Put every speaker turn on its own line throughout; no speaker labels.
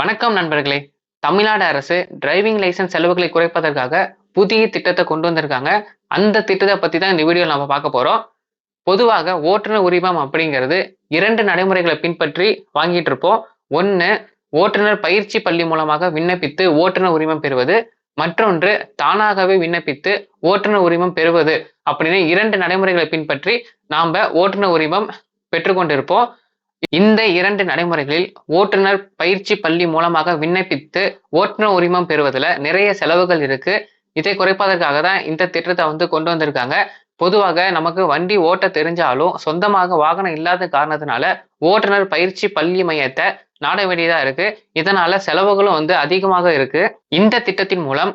வணக்கம் நண்பர்களே. தமிழ்நாடு அரசு டிரைவிங் லைசன்ஸ் செலவுகளை குறைப்பதற்காக புதிய திட்டத்தை கொண்டு வந்திருக்காங்க. அந்த திட்டத்தை பத்தி தான் இந்த வீடியோ நம்ம பார்க்க போறோம். பொதுவாக ஓட்டுநர் உரிமம் அப்படிங்கிறது இரண்டு நடைமுறைகளை பின்பற்றி வாங்கிட்டு இருப்போம். ஒன்று ஓட்டுநர் பயிற்சி பள்ளி மூலமாக விண்ணப்பித்து ஓட்டுநர் உரிமம் பெறுவது. மற்றொன்று தானாகவே விண்ணப்பித்து ஓட்டுநர் உரிமம் பெறுவது அப்படின்னு இரண்டு நடைமுறைகளை பின்பற்றி நாம ஓட்டுநர் உரிமம் பெற்றுக்கொண்டிருப்போம். இந்த இரண்டு நடைமுறைகளில் ஓட்டுநர் பயிற்சி பள்ளி மூலமாக விண்ணப்பித்து ஓட்டுநர் உரிமம் பெறுவதில் நிறைய செலவுகள் இருக்கு. இதை குறைப்பதற்காக தான் இந்த திட்டத்தை வந்து கொண்டு வந்திருக்காங்க. பொதுவாக நமக்கு வண்டி ஓட்ட தெரிஞ்சாலும் சொந்தமாக வாகனம் இல்லாத காரணத்தினால ஓட்டுநர் பயிற்சி பள்ளி மையத்தை நாட வேண்டியதா இருக்கு. இதனால செலவுகளும் வந்து அதிகமாக இருக்கு. இந்த திட்டத்தின் மூலம்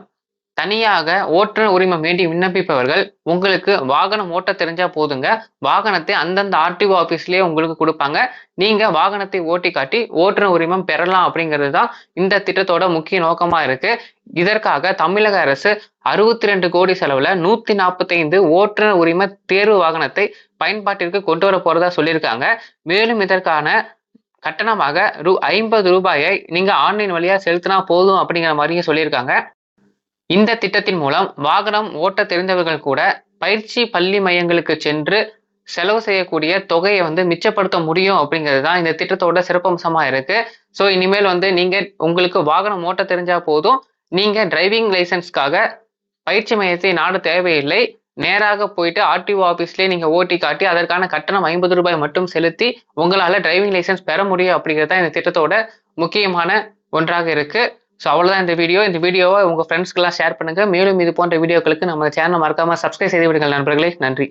தனியாக ஓட்டுநர் உரிமம் வேண்டி விண்ணப்பிப்பவர்கள் உங்களுக்கு வாகனம் ஓட்ட தெரிஞ்சா போதுங்க. வாகனத்தை அந்தந்த ஆர்டிஓ ஆஃபீஸ்லயே உங்களுக்கு கொடுப்பாங்க. நீங்க வாகனத்தை ஓட்டி காட்டி ஓட்டுநர் உரிமம் பெறலாம் அப்படிங்கிறது தான் இந்த திட்டத்தோட முக்கிய நோக்கமா இருக்கு. இதற்காக தமிழக அரசு அறுபத்தி ரெண்டு கோடி செலவுல நூத்தி நாற்பத்தைந்து ஓட்டுநர் உரிம தேர்வு வாகனத்தை பயன்பாட்டிற்கு கொண்டு வர போறதா சொல்லியிருக்காங்க. மேலும் இதற்கான கட்டணமாக ரூ ஐம்பது ரூபாயை நீங்க ஆன்லைன் வழியா செலுத்தினா போதும் அப்படிங்கிற மாதிரியும் சொல்லியிருக்காங்க. இந்த திட்டத்தின் மூலம் வாகனம் ஓட்ட தெரிந்தவர்கள் கூட பயிற்சி பள்ளி மையங்களுக்கு சென்று செலவு செய்யக்கூடிய தொகையை வந்து மிச்சப்படுத்த முடியும் அப்படிங்கிறது தான் இந்த திட்டத்தோட சிறப்பம்சமாக இருக்கு. ஸோ இனிமேல் வந்து நீங்க உங்களுக்கு வாகனம் ஓட்ட தெரிஞ்சா போதும். நீங்க டிரைவிங் லைசன்ஸ்க்காக பயிற்சி மையத்தை நாட தேவையில்லை. நேராக போயிட்டு ஆர்டிஓ ஆஃபீஸ்லேயே நீங்கள் ஓட்டி காட்டி அதற்கான கட்டணம் ஐம்பது ரூபாய் மட்டும் செலுத்தி உங்களால் டிரைவிங் லைசன்ஸ் பெற முடியும் அப்படிங்கிறது தான் இந்த திட்டத்தோட முக்கியமான ஒன்றாக இருக்குது ஸோ அவ்வளோதான் இந்த வீடியோ இந்த வீடியோவை உங்கள் ஃப்ரெண்ட்ஸ்க்கெல்லாம் ஷேர் பண்ணுங்கள் மேலும் இது போன்ற வீடியோக்களுக்கு நம்ம சேனலை மறக்காமல் சப்ஸ்கிரைப் செய்து விடுங்கள் நண்பர்களே. நன்றி.